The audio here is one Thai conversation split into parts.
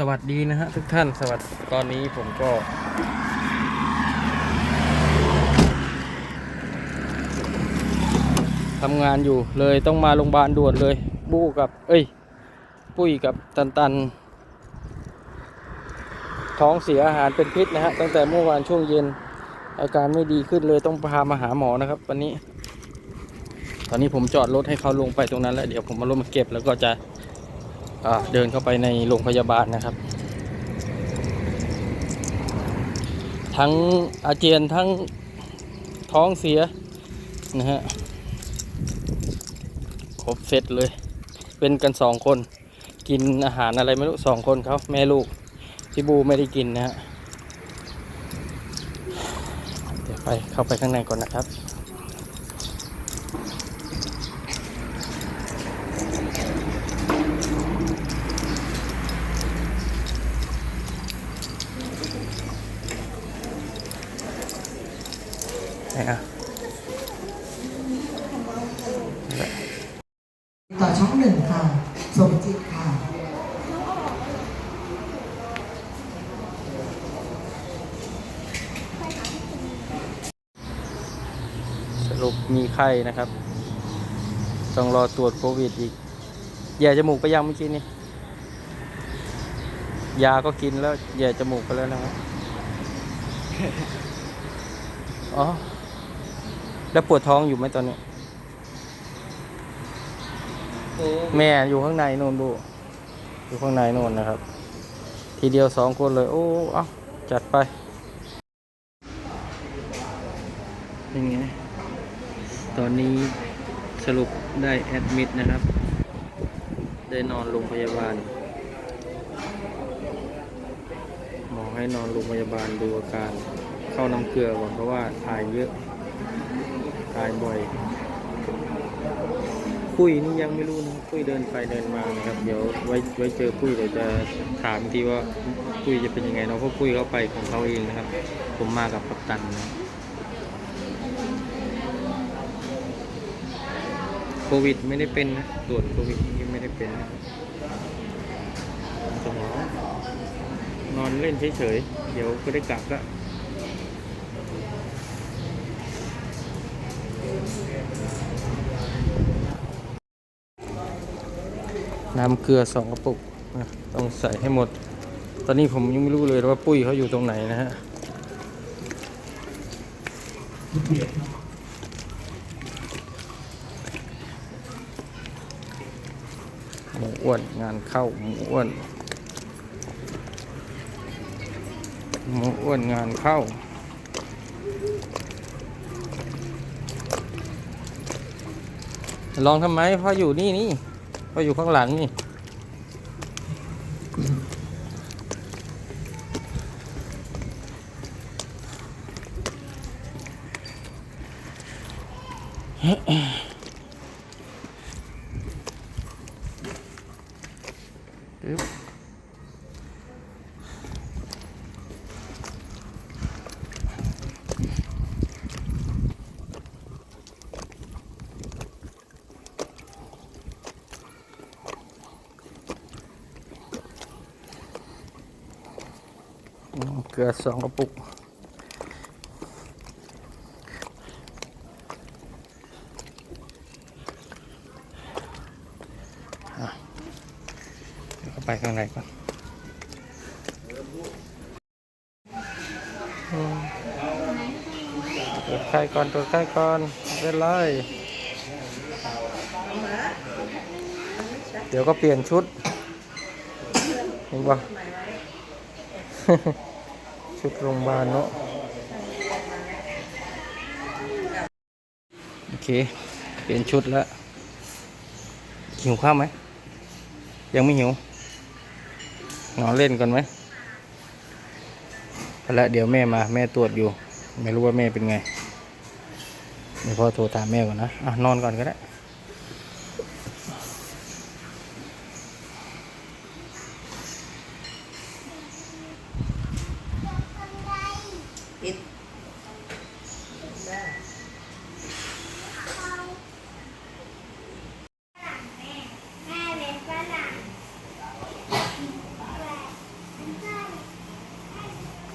สวัสดีนะฮะทุกท่านสวัสดีตอนนี้ผมก็ ทำงานอยู่เลยต้องมาโรงพยาบาลด่วนเลย บู้กับ เอ้ย ปุ้ยกับตันตัน ท้องเสียอาหารเป็นพิษนะฮะ ตั้งแต่เมื่อวานช่วงเย็น อาการไม่ดีขึ้นเลยต้องพามาหาหมอนะครับ วันนี้ ตอนนี้ผมจอดรถให้เขาลงไปตรงนั้นแล้ว เดี๋ยวผมมารถมาเก็บแล้วก็จะ เดินเข้าไปในโรงพยาบาลนะครับ ทั้งอาเจียนทั้งท้องเสียนะฮะครบเซตเลย เป็นกันสองคน กินอาหารอะไรไม่รู้สองคนเขาแม่ลูกพี่บูไม่ได้กินนะฮะเดี๋ยวไปเข้าไปข้างในก่อนนะครับ ต่อช่องหนึ่งค่ะ สมจิตค่ะสรุปมีไข้นะครับ ต้องรอตรวจโควิดอีกแย่จมูกไปยังเมื่อกี้นี่ยาก็กินแล้วแย่จมูกไปแล้วนะครับอ๋อ แล้วปวดท้องอยู่ไหมตอนนี้ แม่อยู่ข้างในโน่นดูอยู่ข้างในโน่นนะครับ ทีเดียวสองคนเลย โอ้เอาจัดไปเป็นไงตอนนี้สรุปได้แอดมิดนะครับ ได้นอนโรงพยาบาลหมอให้นอนโรงพยาบาลดูอาการเข้าน้ำเกลือก่อนเพราะว่าถ่ายเยอะถ่ายบ่อย ปุ้ยนี่ยังไม่รู้นะปุ้ยเดินไปเดินมานะครับ เดี๋ยวไว้ไว้เจอปุ้ยเดี๋ยวจะถามทีว่าปุ้ยจะเป็นยังไงเนาะเพราะปุ้ยเขาไปของเขาเองนะครับ ผมมากับกัปตันนะโควิดไม่ได้เป็นนะตรวจโควิดยังไม่ได้เป็นนะสมองนอนเล่นเฉยๆเดี๋ยวก็ได้กลับละ น้ำเกลือสองกระปุกนะต้องใส่ให้หมด ตอนนี้ผมยังไม่รู้เลยว่าปุ้ยเขาอยู่ตรงไหนนะฮะหมูอ้วนงานเข้าหมูอ้วนหมูอ้วนงานเข้าลองทำไมพ่ออยู่นี่นี่ ก็อยู่ข้างหลังนี่เฮ้อืม เกลือสองกระปุกอะเดี๋ยวเข้าไปข้างในก่อนอืมตรวจไข้ก่อนตรวจไข้ก่อนไม่เป็นไรเดี๋ยวก็เปลี่ยนชุดเห็นปะ ชุดโรงพยาบาลเนาะโอเค เปลี่ยนชุดแล้ว หิวข้าวไหม ยังไม่หิวนอนเล่นก่อนไหมเอาละเดี๋ยวแม่มาแม่ตรวจอยู่ ไม่รู้ว่าแม่เป็นไงเดี๋ยวพ่อโทรถามแม่ก่อนนะอะนอนก่อนก็ได้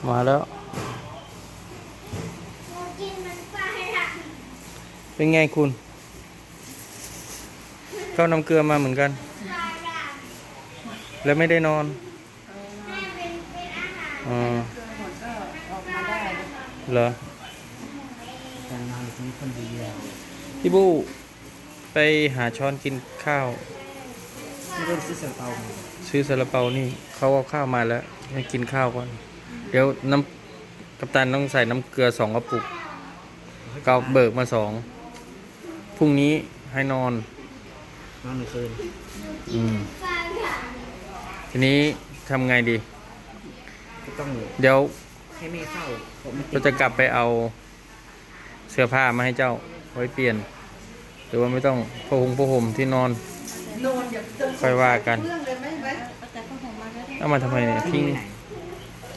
มาแล้วกินมันปลาละเป็นไงคุณก็น้ำเกลือมาเหมือนกันปลาละแล้วไม่ได้นอนแม่เป็นเป็นอาหารอ๋อหมดก็ออกมาได้เหรอแต่นอนที่คนเดียวพี่บูไปหาช้อนกินข้าวไม่ได้ซื้อเสเปาซื้อซาลาเปานี่เขาเอาข้าวมาแล้วให้กินข้าวก่อน เดี๋ยวน้ำกัปตันต้องใส่น้ำเกลือสองกระปุกเกาเบิกมาสองพรุ่งนี้ให้นอน นอนหนึ่งคืน อืมปลาละทีนี้ทำไงดี ก็ต้องเดี๋ยวให้แม่เข้าผมไม่เราจะกลับไปเอาเสื้อผ้ามาให้เจ้าไว้เปลี่ยน หรือว่าไม่ต้องผ้าห่มผ้าห่มที่นอนโดนอย่าเจอค่อยว่ากัน เรื่องเลยไหมไหมแต่ก็ผมมาแล้วเอามาทำไมเนี่ยทิ้ง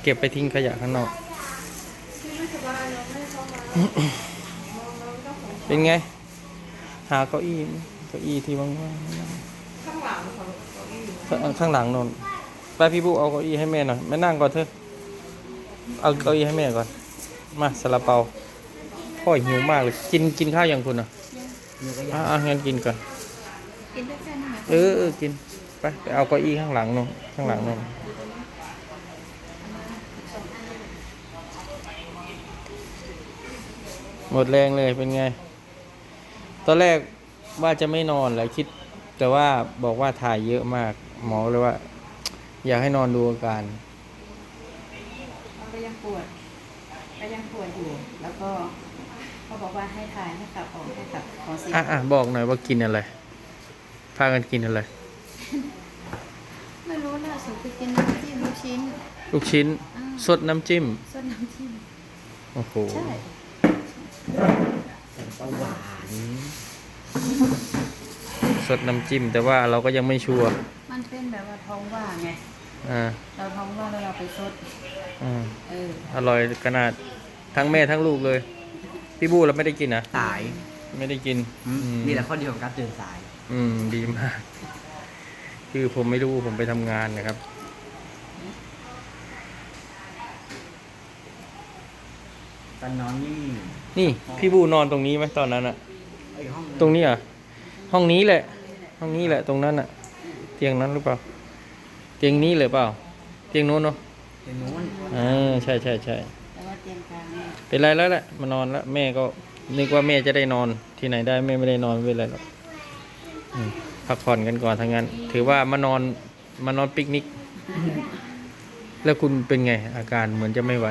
เก็บไปทิ้งขยะข้างนอก เป็นไง หาเก้าอี้เก้าอี้ที่ว่างๆนั่งข้างหลังของเก้าอี้ข้างข้างหลังนนไปพี่บูเอาเก้าอี้ให้แม่หน่อยแม่นั่งก่อนเถอะเอาเก้าอี้ให้แม่ก่อน มาสลับเปาพ่อหิวมากเลย กินกินข้าวยังคุณอะเนื้อก็อะยากอะงั้นกินก่อนกินได้แค่นี้เออเออกินไปไปเอาเก้าอี้ข้างหลังนนข้างหลังนน หมดแรงเลยเป็นไง ตอนแรกว่าจะไม่นอนแหละคิด แต่ว่าบอกว่าถ่ายเยอะมาก หมอเลยว่า อยากให้นอนดูอาการก็ยังปวดก็ยังปวดอยู่ แล้วก็เขาบอกว่าให้ถ่ายให้ขับออกให้ขับขอสิอะอะบอกหน่อยว่ากินอะไร พากันกินอะไร ไม่รู้ล่าสุดไปกินน้ำจิ้มลูกชิ้น ลูกชิ้นอ่าสดน้ำจิ้มส้นน้ำจิ้ม โอ้โห ใช่ เปาหวานสดน้ำจิ้ม แต่ว่าเราก็ยังไม่ชัวร์มันเป็นแบบว่าท้องว่างไง อ่าเราท้องว่างแล้วเราไปซดอืมเอออร่อยขนาดทั้งแม่ทั้งลูกเลย พี่บูเราไม่ได้กินนะสายไม่ได้กินอืมนี่แหละข้อดีของการตื่นสาย อืม ดีมาก คือผมไม่รู้ผมไปทำงานนะครับ ตอนนอนนี่ นี่พี่บูนอนตรงนี้ไหมตอนนั้นอะไอ้ห้องตรงนี้เหรอะ ห้องนี้แหละ ห้องนี้แหละ ตรงนั้นอะเตียงนั้นหรือเปล่า เตียงนี้เลยเปล่า เตียงโน้นเนาะในนู้นอ่าใช่ใช่ใช่แต่ว่าเตียงกลางเนี่ยเป็นไรแล้วแหละมานอนแล้วแม่ก็นึกว่าแม่จะได้นอนที่ไหนได้แม่ไม่ได้นอนไม่เป็นไรหรอกอืมพักผ่อนกันก่อนทั้งนั้น ถือว่ามานอนมานอนปิกนิก แล้วคุณเป็นไง อาการเหมือนจะไม่ไหว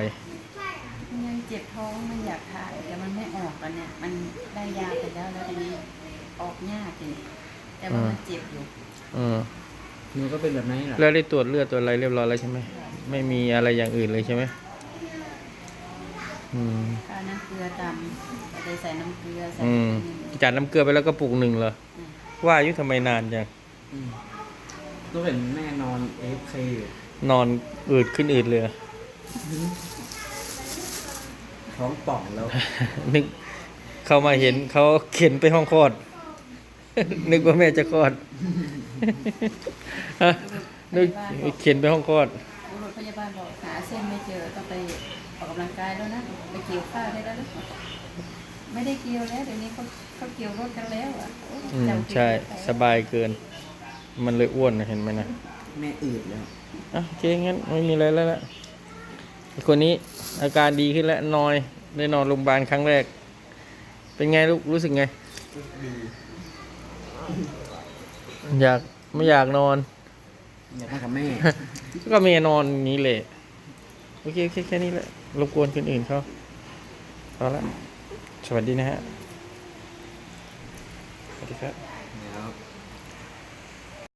มันยังเจ็บท้องมันอยากถ่ายแต่มันไม่ ออกแล้วเนี่ยมันได้ยาไปแล้วแล้วทีนี้ออกยากทีนี้แต่ว่ามันเจ็บอยู่เออหนูก็เป็นแบบนั้นแหละแล้วได้ตรวจเลือดตรวจอะไรเรียบร้อยแล้วใช่ไหมไม่มีอะไรอย่างอื่นเลยใช่ไหมอืมค่าน้ำเกลือต่ำแต่ได้ใส่น้ำเกลือใส่อืมวิตามินจานน้ำเกลือไปแล้วก็ปุกหนึ่งเหรออืมว่าอายุทำไมนานจังอืมหนูเห็นแม่นอนเอฟเคอยู่นอนอืดขึ้นอืดเลยเหรอท้องป่องแล้วนึก เขามาเห็นเขาเข็นไปห้องคลอด นึกว่าแม่จะคลอดฮะนึกเข็นไปห้องคลอดบุรุษพยาบาลบอกหาเส้นไม่เจอต้องไปออกกำลังกายแล้วนะไปเกี่ยวข้าวได้แล้วนะไม่ได้เกี่ยวแล้วเดี๋ยวนี้เขาเขาเกี่ยวรถกันแล้วอะโอ้ยอืมเจ้าเกี่ยวใช่ไปสบายเกิน มันเลยอ้วนนะเห็นไหมนะแม่อืดแล้วอะโอเคงั้นไม่มีอะไรแล้วละคนนี้อาการดีขึ้นแล้วนอยได้นอนโรงพยาบาลครั้งแรก เป็นไงลูกรู้สึกไงดีอยากไม่อยากนอนอยากมากับแม่ ก็เมย์นอนอย่างนี้แหละโอเคโอเคแค่นี้แหละรบกวนคนอื่นเขาเอาละสวัสดีนะฮะสวัสดีครับ